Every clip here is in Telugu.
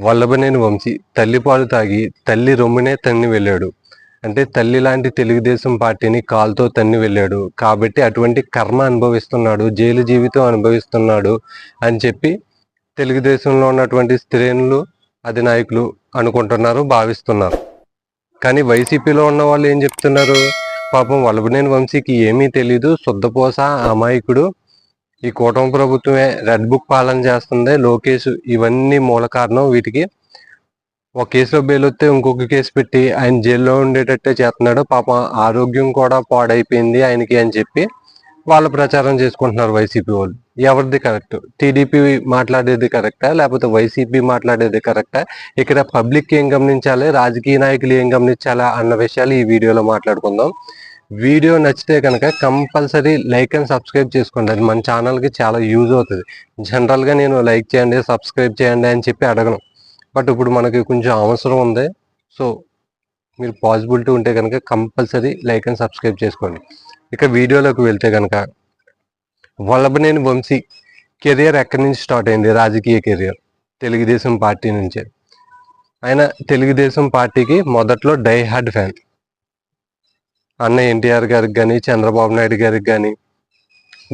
వల్లభనేని వంశీ తల్లిపాలు తాగి తల్లి రొమ్మునే తన్ని వెళ్ళాడు. అంటే తల్లి లాంటి తెలుగుదేశం పార్టీని కాల్తో తన్ని వెళ్ళాడు. కాబట్టి అటువంటి కర్మ అనుభవిస్తున్నాడు జైలు జీవితం అనుభవిస్తున్నాడు అని చెప్పి తెలుగుదేశంలో ఉన్నటువంటి స్త్రీలు అధినాయకులు అనుకుంటున్నారు భావిస్తున్నారు. కానీ వైసీపీలో ఉన్న వాళ్ళు ఏం చెప్తున్నారు? పాపం వల్లభనేని వంశీకి ఏమీ తెలీదు. శుద్ధపోస అమాయకుడు. ఈ కూటమి ప్రభుత్వమే రెడ్ బుక్ పాలన చేస్తుంది. లోకేష్ ఇవన్నీ మూల కారణం వీటికి. ఒక కేసులో బెయిల్ వస్తే ఇంకొక కేసు పెట్టి ఆయన జైల్లో ఉండేటట్టే చేస్తున్నాడు. పాపం ఆరోగ్యం కూడా పాడైపోయింది ఆయనకి అని చెప్పి వాళ్ళు ప్రచారం చేసుకుంటున్నారు వైసీపీ వాళ్ళు. ఎవరిది కరెక్ట్? టీడీపీ మాట్లాడేది కరెక్టా? లేకపోతే వైసీపీ మాట్లాడేది కరెక్టా? ఇక్కడ పబ్లిక్ ఏం గమనించాలి? రాజకీయ నాయకులు ఏం గమనించాలా? అన్న విషయాలు ఈ వీడియోలో మాట్లాడుకుందాం. వీడియో నచ్చితే కనుక కంపల్సరీ లైక్ అండ్ సబ్స్క్రైబ్ చేసుకోండి. అది మన ఛానల్కి చాలా యూజ్ అవుతుంది. జనరల్గా నేను లైక్ చేయండి సబ్స్క్రైబ్ చేయండి అని చెప్పి అడగను. బట్ ఇప్పుడు మనకి కొంచెం అవసరం ఉంది. సో మీరు పాసిబిలిటీ ఉంటే కనుక కంపల్సరీ లైక్ అండ్ సబ్స్క్రైబ్ చేసుకోండి. ఇక వీడియోలోకి వెళ్తే కనుక వల్లభనేని వంశీ కెరియర్ ఎక్కడి నుంచి స్టార్ట్ అయింది? రాజకీయ కెరియర్. తెలుగుదేశం పార్టీ నుంచే. ఆయన తెలుగుదేశం పార్టీకి మొదట్లో డై హార్డ్ ఫ్యాన్. అన్న ఎన్టీఆర్ గారికి కానీ చంద్రబాబు నాయుడు గారికి కానీ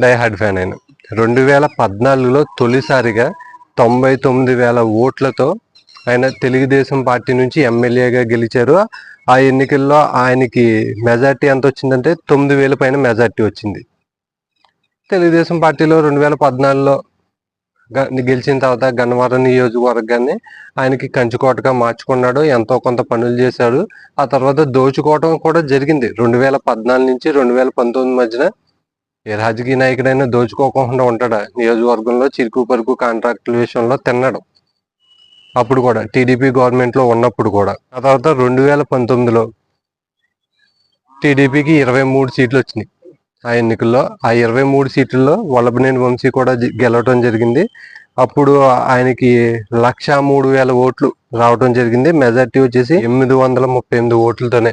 డైహార్డ్ ఫ్యాన్ ఆయన రెండు వేల పద్నాలుగులో తొలిసారిగా తొంభై తొమ్మిది వేల ఓట్లతో ఆయన తెలుగుదేశం పార్టీ నుంచి ఎమ్మెల్యేగా గెలిచారు. ఆ ఎన్నికల్లో ఆయనకి మెజార్టీ ఎంత వచ్చిందంటే తొమ్మిది వేల పైన మెజార్టీ వచ్చింది. తెలుగుదేశం పార్టీలో రెండు వేల పద్నాలుగులో గెలిచిన తర్వాత గన్నవరం నియోజకవర్గాన్ని ఆయనకి కంచుకోటగా మార్చుకున్నాడు ఎంతో కొంత పనులు చేశాడు. ఆ తర్వాత దోచుకోవటం కూడా జరిగింది. రెండు వేల పద్నాలుగు నుంచి రెండు వేల పంతొమ్మిది మధ్యన ఏ రాజకీయ నాయకుడైనా దోచుకోకుండా ఉంటాడా? నియోజకవర్గంలో చిరుకు పరుకు కాంట్రాక్టుల విషయంలో తిన్నాడు. అప్పుడు కూడా టీడీపీ గవర్నమెంట్లో ఉన్నప్పుడు కూడా. ఆ తర్వాత రెండు వేల పంతొమ్మిదిలో టీడీపీకి ఇరవై మూడు సీట్లు వచ్చినాయి. ఆ ఎన్నికల్లో ఆ ఇరవై మూడు సీట్లలో వల్లభనేని వంశీ కూడా గెలవటం జరిగింది. అప్పుడు ఆయనకి లక్ష మూడు వేల ఓట్లు రావటం జరిగింది. మెజార్టీ వచ్చేసి ఎనిమిది వందల ముప్పై ఎనిమిది ఓట్లతోనే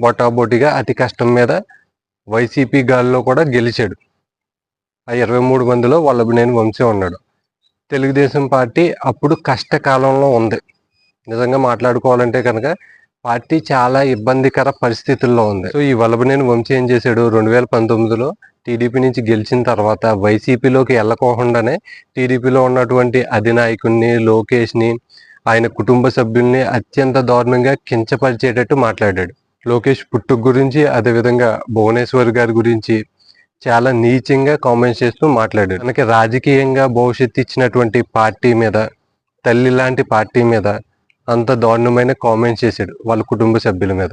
బొటాబొటిగా అతి కష్టం మీద వైసీపీ గాలిలో కూడా గెలిచాడు. ఆ ఇరవై మూడు మందిలో వల్లభనేని వంశీ ఉన్నాడు. తెలుగుదేశం పార్టీ అప్పుడు కష్టకాలంలో ఉంది. నిజంగా మాట్లాడుకోవాలంటే కనుక పార్టీ చాలా ఇబ్బందికర పరిస్థితుల్లో ఉంది. సో ఈ వలభనేని వంశీ ఏం చేశాడు? రెండు వేల పంతొమ్మిదిలో టీడీపీ నుంచి గెలిచిన తర్వాత వైసీపీలోకి వెళ్ళకోకుండానే టీడీపీలో ఉన్నటువంటి అధినాయకుడిని లోకేష్ని ఆయన కుటుంబ సభ్యుల్ని అత్యంత దారుణంగా కించపరిచేటట్టు మాట్లాడాడు. లోకేష్ పుట్టుకు గురించి అదేవిధంగా భువనేశ్వర్ గారి గురించి చాలా నీచంగా కామెంట్స్ చేస్తూ మాట్లాడాడు. మనకి రాజకీయంగా భవిష్యత్తు ఇచ్చినటువంటి పార్టీ మీద తల్లి లాంటి పార్టీ మీద అంత దారుణమైన కామెంట్స్ చేశాడు వాళ్ళ కుటుంబ సభ్యుల మీద.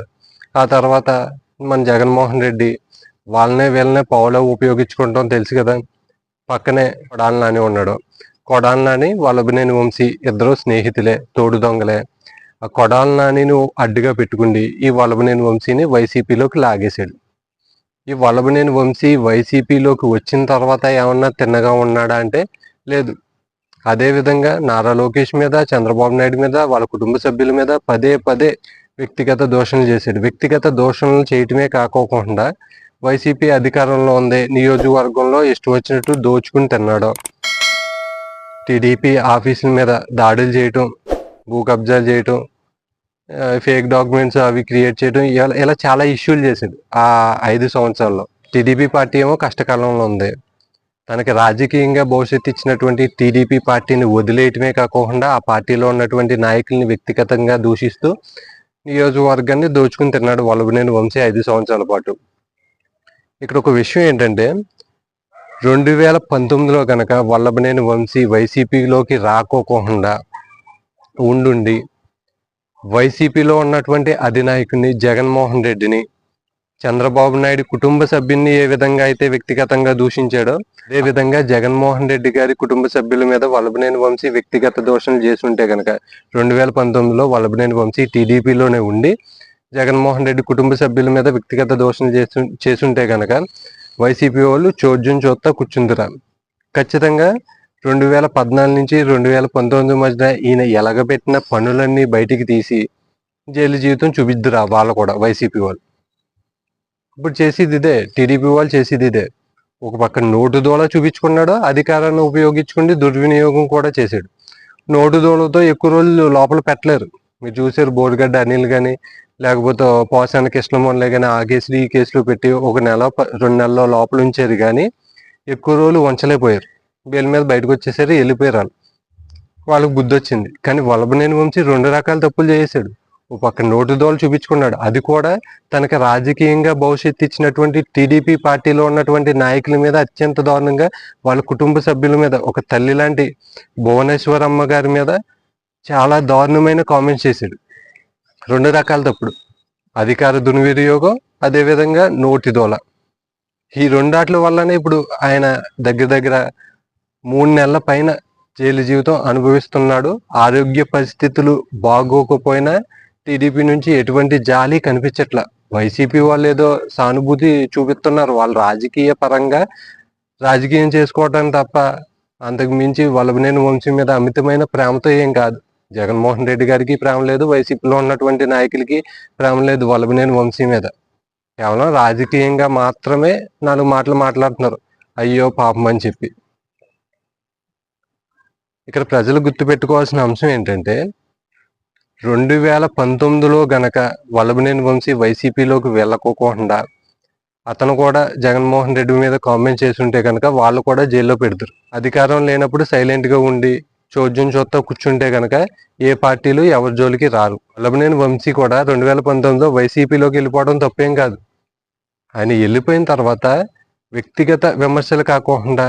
ఆ తర్వాత మన జగన్మోహన్ రెడ్డి వాళ్ళనే వీళ్ళనే పౌలో ఉపయోగించుకుంటాం తెలుసు కదా. పక్కనే కొడాల నాని ఉన్నాడు. కొడాల నాని వల్లభనేని వంశీ ఇద్దరు స్నేహితులే తోడు దొంగలే. ఆ కొడాల నానిని అడ్డుగా పెట్టుకుండి ఈ వల్లభనేని వంశీని వైసీపీలోకి లాగేశాడు. ఈ వల్లభనేని వంశీ వైసీపీలోకి వచ్చిన తర్వాత ఏమన్నా తిన్నగా ఉన్నాడా అంటే లేదు. అదే విధంగా నారా లోకేష్ మీద చంద్రబాబు నాయుడు మీద వాళ్ళ కుటుంబ సభ్యుల మీద పదే పదే వ్యక్తిగత దోషణలు చేశాడు. వ్యక్తిగత దోషణలు చేయటమే కాకోకుండా వైసీపీ అధికారంలో ఉంది నియోజకవర్గంలో ఇష్టం వచ్చినట్టు దోచుకుని తిన్నాడు. టీడీపీ ఆఫీసుల మీద దాడులు చేయటం భూ కబ్జాలు చేయటం ఫేక్ డాక్యుమెంట్స్ అవి క్రియేట్ చేయడం ఇలా ఇలా చాలా ఇష్యూలు చేశాడు ఆ ఐదు సంవత్సరాల్లో. టీడీపీ పార్టీ ఏమో కష్టకాలంలో ఉంది. తనకి రాజకీయంగా భవిష్యత్తు ఇచ్చినటువంటి టీడీపీ పార్టీని వదిలేయటమే కాకుండా ఆ పార్టీలో ఉన్నటువంటి నాయకుల్ని వ్యక్తిగతంగా దూషిస్తూ నియోజకవర్గాన్ని దోచుకుని తిన్నాడు వల్లభనేని వంశీ ఐదు సంవత్సరాల పాటు. ఇక్కడ ఒక విషయం ఏంటంటే రెండు వేల పంతొమ్మిదిలో కనుక వల్లభనేని వంశీ వైసీపీలోకి రాకోకుండా ఉండుండి వైసీపీలో ఉన్నటువంటి అధినాయకుడిని జగన్మోహన్ రెడ్డిని చంద్రబాబు నాయుడు కుటుంబ సభ్యుల్ని ఏ విధంగా అయితే వ్యక్తిగతంగా దూషించాడో అదే విధంగా జగన్మోహన్ రెడ్డి గారి కుటుంబ సభ్యుల మీద వల్లభనేని వంశీ వ్యక్తిగత దోషణలు చేసుంటే కనుక రెండు వేల పంతొమ్మిదిలో వల్లభనేని వంశీ టీడీపీలోనే ఉండి జగన్మోహన్ రెడ్డి కుటుంబ సభ్యుల మీద వ్యక్తిగత దోషణలు చేసు చేసుంటే కనుక వైసీపీ వాళ్ళు చోద్యం చూస్తా కూర్చుందిరా. ఖచ్చితంగా రెండు వేల పద్నాలుగు నుంచి రెండు వేల పంతొమ్మిది మధ్యన ఈయన ఎలగబెట్టిన పనులన్నీ బయటికి తీసి జైలు జీవితం చూపిద్దురా వాళ్ళు కూడా వైసీపీ వాళ్ళు. ఇప్పుడు చేసేది ఇదే. టీడీపీ వాళ్ళు చేసేది ఇదే. ఒక పక్క నోటు దోళ చూపించుకున్నాడు అధికారాన్ని ఉపయోగించుకుని దుర్వినియోగం కూడా చేశాడు. నోటు దోళతో ఎక్కువ రోజులు లోపల పెట్టలేరు. మీరు చూసారు బోర్గడ్డ అనిల్ కానీ లేకపోతే పోసాన కృష్ణమోహన్లే కానీ ఆ కేసులు ఈ కేసులు పెట్టి ఒక నెల ప- రెండు నెలల లోపల ఉంచారు కానీ ఎక్కువ రోజులు ఉంచలేకపోయారు. బెయిల్ మీద బయటకు వచ్చేసరి వెళ్ళిపోయారు వాళ్ళు. వాళ్ళకి బుద్ధి వచ్చింది కానీ వల్లభనేని వంశీ రెండు రకాల తప్పులు చేసాడు పక్క నోటు దోలు చూపించుకున్నాడు. అది కూడా తనకి రాజకీయంగా భవిష్యత్తు ఇచ్చినటువంటి టీడీపీ పార్టీలో ఉన్నటువంటి నాయకుల మీద అత్యంత దారుణంగా వాళ్ళ కుటుంబ సభ్యుల మీద ఒక తల్లి లాంటి భువనేశ్వరమ్మ గారి మీద చాలా దారుణమైన కామెంట్స్ చేశాడు. రెండు రకాల తప్పుడు అధికార దుర్వినియోగం అదేవిధంగా నోటి దోల. ఈ రెండాట్ల వల్లనే ఇప్పుడు ఆయన దగ్గర దగ్గర మూడు నెలల పైన జైలు జీవితం అనుభవిస్తున్నాడు. ఆరోగ్య పరిస్థితులు బాగోకపోయినా టీడీపీ నుంచి ఎటువంటి జాలి కనిపించట్ల? వైసీపీ వాళ్ళు ఏదో సానుభూతి చూపిస్తున్నారు. వాళ్ళు రాజకీయ పరంగా రాజకీయం చేసుకోవటం తప్ప అంతకు మించి వల్లభనేని వంశీ మీద అమితమైన ప్రేమతో ఏం కాదు. జగన్మోహన్ రెడ్డి గారికి ప్రేమ లేదు. వైసీపీలో ఉన్నటువంటి నాయకులకి ప్రేమ లేదు వల్లభనేని వంశీ మీద. కేవలం రాజకీయంగా మాత్రమే నాలుగు మాటలు మాట్లాడుతున్నారు. అయ్యో పాపం అని చెప్పి. ఇక్కడ ప్రజలు గుర్తుపెట్టుకోవాల్సిన అంశం ఏంటంటే రెండు వేల పంతొమ్మిదిలో గనక వల్లభనేని వంశీ వైసీపీలోకి వెళ్ళకోకుండా అతను కూడా జగన్మోహన్ రెడ్డి మీద కామెంట్ చేసి ఉంటే కనుక వాళ్ళు కూడా జైల్లో పెడతారు. అధికారం లేనప్పుడు సైలెంట్గా ఉండి చోద్యం చూస్తా కూర్చుంటే కనుక ఏ పార్టీలు ఎవరి జోలికి రారు. వల్లభనేని వంశీ కూడా రెండు వేల పంతొమ్మిదిలో వైసీపీలోకి వెళ్ళిపోవడం తప్పేం కాదు. ఆయన వెళ్ళిపోయిన తర్వాత వ్యక్తిగత విమర్శలు కాకుండా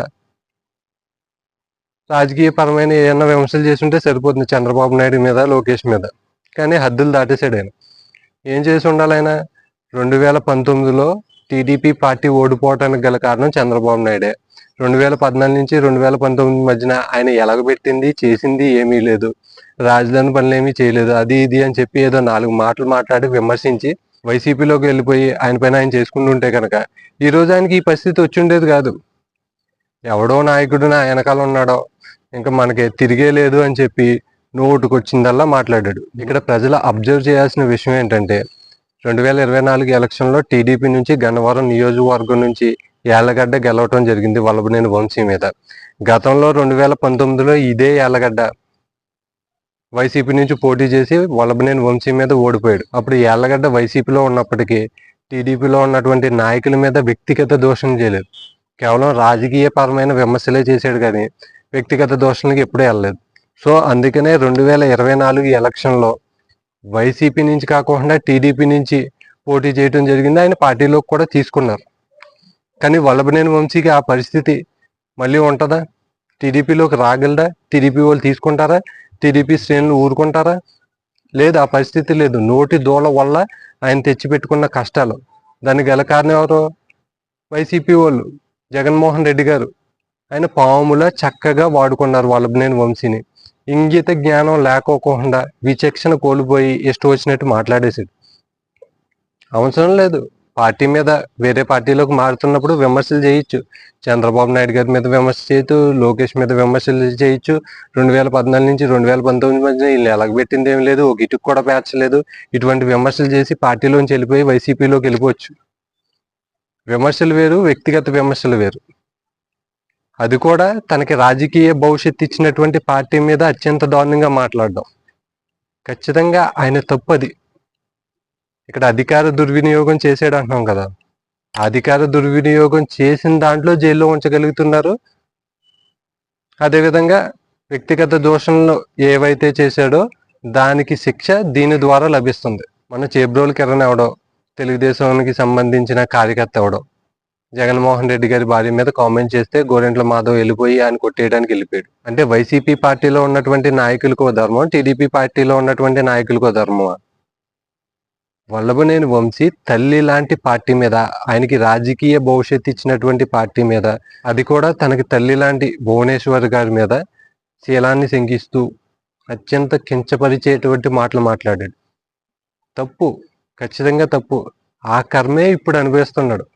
రాజకీయ పరమైన ఏమన్నా విమర్శలు చేస్తుంటే సరిపోతుంది చంద్రబాబు నాయుడు మీద లోకేష్ మీద. కానీ హద్దులు దాటేశాడు ఆయన. ఏం చేసి ఉండాలి ఆయన? రెండు వేల పంతొమ్మిదిలో టీడీపీ పార్టీ ఓడిపోవటానికి గల కారణం చంద్రబాబు నాయుడే. రెండు వేల పద్నాలుగు నుంచి రెండు వేల పంతొమ్మిది మధ్యన ఆయన ఎలగబెట్టింది చేసింది ఏమీ లేదు. రాజధాని పనులు ఏమీ చేయలేదు. అది ఇది అని చెప్పి ఏదో నాలుగు మాటలు మాట్లాడి విమర్శించి వైసీపీలోకి వెళ్ళిపోయి ఆయన పైన ఆయన చేసుకుంటూ ఉంటే కనుక ఈ రోజు ఆయనకి ఈ పరిస్థితి వచ్చి ఉండేది కాదు. ఎవడో నాయకుడు నా వెనకాల ఉన్నాడో ఇంకా మనకి తిరిగే లేదు అని చెప్పి నోటుకొచ్చిందల్లా మాట్లాడాడు. ఇక్కడ ప్రజలు అబ్జర్వ్ చేయాల్సిన విషయం ఏంటంటే రెండు వేల ఇరవై నాలుగు ఎలక్షన్లో టీడీపీ నుంచి గన్నవరం నియోజకవర్గం నుంచి యాలగడ్డ గెలవటం జరిగింది వల్లభనేని వంశీ మీద. గతంలో రెండు వేల పంతొమ్మిదిలో ఇదే యాలగడ్డ వైసీపీ నుంచి పోటీ చేసి వల్లభనేని వంశీ మీద ఓడిపోయాడు. అప్పుడు యాలగడ్డ వైసీపీలో ఉన్నప్పటికీ టీడీపీలో ఉన్నటువంటి నాయకుల మీద వ్యక్తిగత దోషం చేయలేదు. కేవలం రాజకీయ పరమైన విమర్శలే చేశాడు కానీ వ్యక్తిగత దోషాలకు ఎప్పుడూ వెళ్ళలేదు. సో అందుకనే రెండు వేల ఇరవై నాలుగు ఎలక్షన్లో వైసీపీ నుంచి కాకుండా టీడీపీ నుంచి పోటీ చేయడం జరిగింది. ఆయన పార్టీలోకి కూడా తీసుకున్నారు. కానీ వల్లభనేని వంశీకి ఆ పరిస్థితి మళ్ళీ ఉంటుందా? టీడీపీలోకి రాగలదా టీడీపీ వాళ్ళు తీసుకుంటారా? టీడీపీ శ్రేణులు ఊరుకుంటారా? లేదు ఆ పరిస్థితి లేదు. నోటి దూల వల్ల ఆయన తెచ్చిపెట్టుకున్న కష్టాలు. దానికి గల కారణం ఎవరు? వైసీపీ వాళ్ళు. జగన్మోహన్ రెడ్డి గారు. ఆయన పాముల చక్కగా వాడుకున్నారు వల్లభనేని వంశీని. ఇంగిత జ్ఞానం లేకోకుండా విచక్షణ కోల్పోయి ఇష్టం వచ్చినట్టు మాట్లాడేశాడు. అవసరం లేదు. పార్టీ మీద వేరే పార్టీలోకి మారుతున్నప్పుడు విమర్శలు చేయొచ్చు. చంద్రబాబు నాయుడు గారి మీద విమర్శ చేయొచ్చు. లోకేష్ మీద విమర్శలు చేయొచ్చు. రెండు వేల పద్నాలుగు నుంచి రెండు వేల పంతొమ్మిది మధ్య వీళ్ళు ఎలగబెట్టింది ఏం లేదు. ఒక ఇటుకు కూడా పేర్చలేదు. ఇటువంటి విమర్శలు చేసి పార్టీలోంచి వెళ్ళిపోయి వైసీపీలోకి వెళ్ళిపోవచ్చు. విమర్శలు వేరు వ్యక్తిగత విమర్శలు వేరు. అది కూడా తనకి రాజకీయ భవిష్యత్తు ఇచ్చినటువంటి పార్టీ మీద అత్యంత దారుణంగా మాట్లాడడం. ఖచ్చితంగా ఆయన తప్పు అది. ఇక్కడ అధికార దుర్వినియోగం చేసాడు అంటున్నాం కదా. అధికార దుర్వినియోగం చేసిన దాంట్లో జైల్లో ఉంచగలుగుతున్నారు. అదేవిధంగా వ్యక్తిగత దోషంలో ఏవైతే చేశాడో దానికి శిక్ష దీని ద్వారా లభిస్తుంది. మన చేబ్రోల్ కిరణ్ ఎవడో తెలుగుదేశానికి సంబంధించిన కార్యకర్త ఎవడో. జగన్మోహన్ రెడ్డి గారి భార్య మీద కామెంట్ చేస్తే గోరెంట్ల మాధవ్ వెళ్ళిపోయి ఆయన కొట్టేయడానికి వెళ్ళిపోయాడు. అంటే వైసీపీ పార్టీలో ఉన్నటువంటి నాయకులకో ధర్మం టీడీపీ పార్టీలో ఉన్నటువంటి నాయకులకో ధర్మం వల్లభనేని వంశీ తల్లి లాంటి పార్టీ మీద ఆయనకి రాజకీయ భవిష్యత్తు ఇచ్చినటువంటి పార్టీ మీద అది కూడా తనకి తల్లి లాంటి భువనేశ్వర్ గారి మీద శీలాన్ని శంకిస్తూ అత్యంత కించపరిచేటువంటి మాటలు మాట్లాడాడు. తప్పు ఖచ్చితంగా తప్పు. ఆ కర్మే ఇప్పుడు అనుభవిస్తున్నాడు.